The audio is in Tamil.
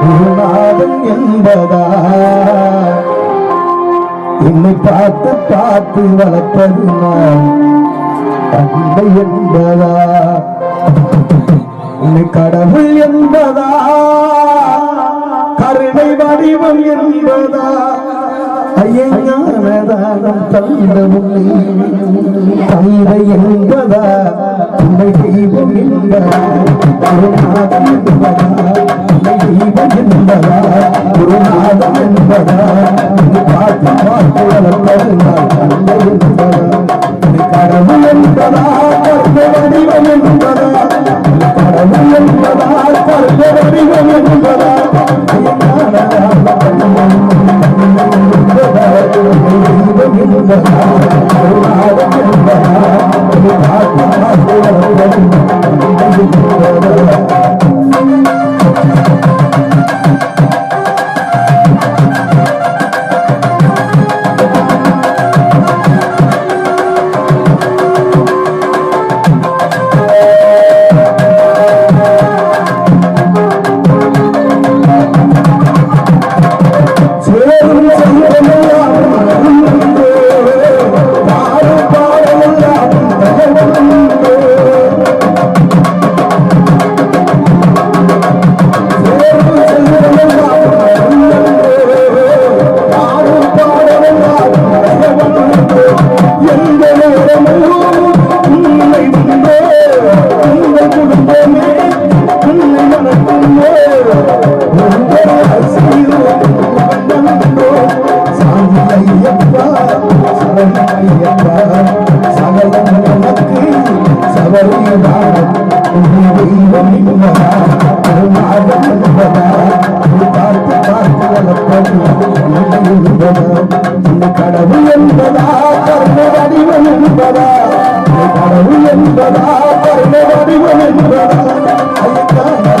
குருநாதன் என்பதா? என்னை பார்த்து பார்த்து வளர்ப்பது நான் அன்பை என்பதா? என்னை கடவுள் என்பதா? கருணை வடிவம் என்பதா? ஐயங்கானதானம் தந்த தந்தை என்பதா? நம்மை தெய்வம் என்பதா குருநாதம் என்பதா நம்மை தெய்வம் என்பதா குருநாதம் என்பதா பாட்டு பாட்டு வளர்ப்பது நான் தந்தை என்பதா Hallelujah. கடவுள் என்பதா கர்ம வடிவம் என்பதா? கடவுள் என்பதா கர்ம வடிவம் என்பதா?